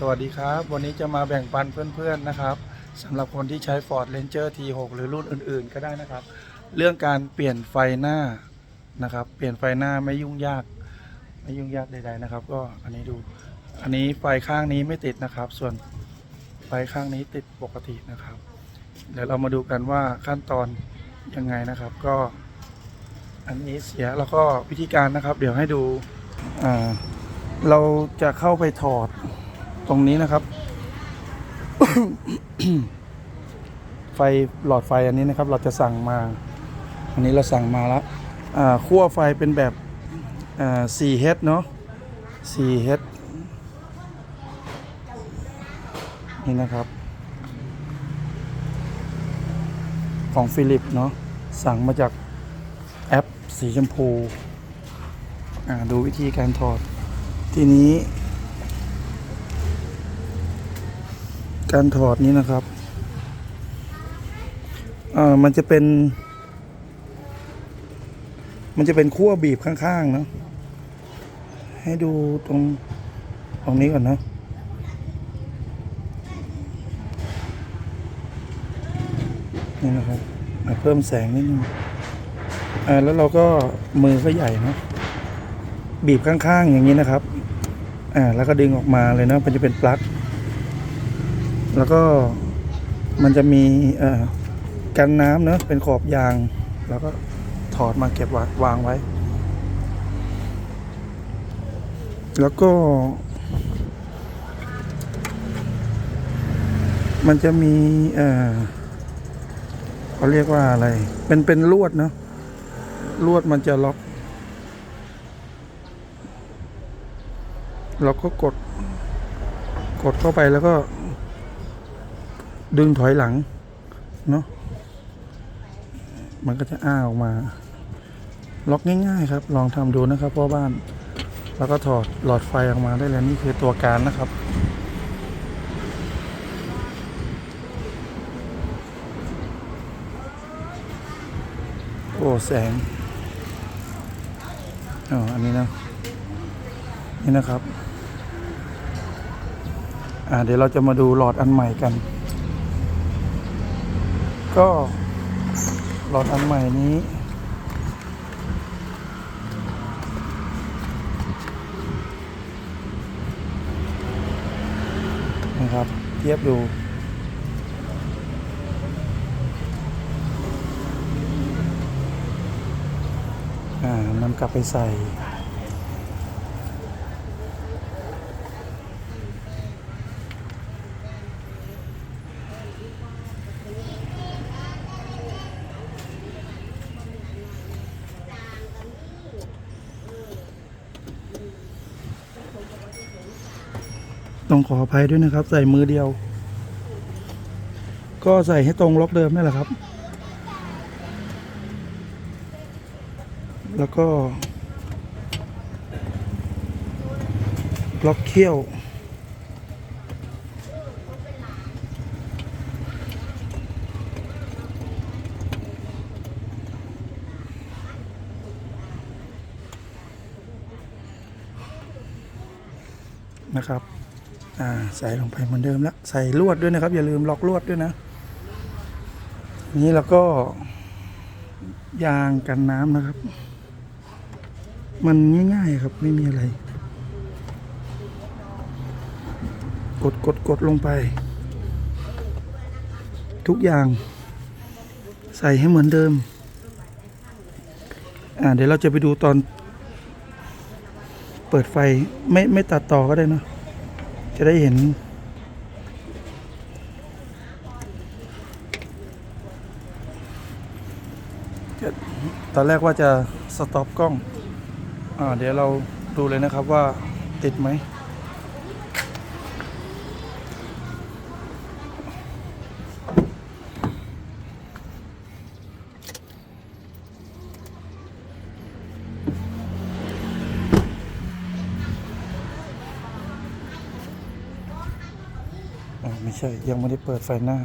สวัสดีครับ วันนี้จะมาแบ่งปันเพื่อนๆนะครับสำหรับคนที่ใช้ Ford Ranger T6 หรือรุ่นอื่นๆ ก็ได้นะครับ เรื่องการเปลี่ยนไฟหน้านะครับ เปลี่ยนไฟหน้าไม่ยุ่งยาก ไม่ยุ่งยากใดๆนะครับ ก็อันนี้ดู อันนี้ไฟข้างนี้ไม่ติดนะครับ ส่วนไฟข้างนี้ติดปกตินะครับ เดี๋ยวเรามาดูกันว่าขั้นตอนยังไงนะครับ ก็ อันนี้เสียแล้วก็วิธีการนะครับ เดี๋ยวให้ดูเราจะเข้าไปถอด ตรงนี้นะครับ ไฟหลอดไฟอันนี้นะครับ เราจะสั่งมา อันนี้เราสั่งมาแล้วขั้วไฟเป็นแบบอ่า 4H เนาะ 4H นี่นะครับ ของฟิลิปเนาะสั่งมาจากแอปสีชมพู ดูวิธีการถอด ทีนี้ การถอดนี้นะครับอ่อมันจะเป็น มันจะเป็นขั้วบีบข้างๆเนะให้ดูตรงตรงนี้ก่อนนะนี่นะครับอะเพิ่มแสงนิดนึงอ่าแล้วเราก็มือก็ใหญ่เนะบีบข้างๆอย่างนี้นะครับ อ่า แล้วก็ดึงออกมาเลยนะมันจะเป็นปลั๊ก แล้วก็มันจะมีกันน้ำเนอะเป็นขอบยาง แล้วก็ถอดมาเก็บวางวางไว้ แล้วก็ มันจะมีเออเขาเรียกว่าอะไร เป็นเป็นลวดเนอะลวดมันจะล็อก เราก็กด กดเข้าไปแล้วก็ ดึงถอยหลัง เนาะมันก็จะอ้าออกมา ล็อกง่าย ๆ ครับ ลองทำดูนะครับพ่อบ้าน แล้วก็ถอดหลอดไฟออกมาได้เลยนี่คือตัวการนะครับโอ้แสงอ๋ออันนี้นะ นี่นะครับ อ่า เดี๋ยวเราจะมาดูหลอดอันใหม่กัน ก็หลอดอันใหม่นี้ นะครับ เทียบดูอ่านำกลับไปใส่ ต้องขออภัยด้วยนะครับ ใส่มือเดียว ก็ใส่ให้ตรงล็อกเดิมนี่แหละครับ แล้วก็ล็อกเขี้ยว นะครับ อ่าใส่ลงไปเหมือนเดิมแล้วใส่ลวดด้วยนะครับ อย่าลืมล็อกลวดด้วยนะนี้แล้วก็ยางกันน้ำนะครับ มันง่ายๆครับไม่มีอะไร กดกดกดลงไป ทุกอย่าง ใส่ให้เหมือนเดิม อ่าเดี๋ยวเราจะไปดูตอน เปิดไฟไม่ไม่ตัดต่อก็ได้นะ จะได้เห็น ตอนแรกว่าจะสต็อปกล้องอ่าเดี๋ยวเราดูเลยนะครับว่าติดไหม ไม่ใช่ ยังไม่ได้เปิดไฟหน้า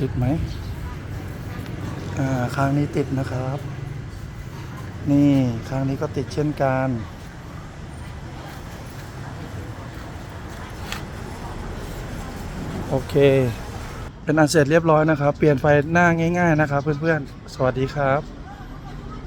ติดไหมอ่าข้างนี้ติดนะครับ นี่ข้างนี้ก็ติดเช่นกันโอเค เป็นอันเสร็จเรียบร้อยนะครับ เปลี่ยนไฟหน้าง่าย ๆ นะครับ เพื่อนๆ สวัสดีครับ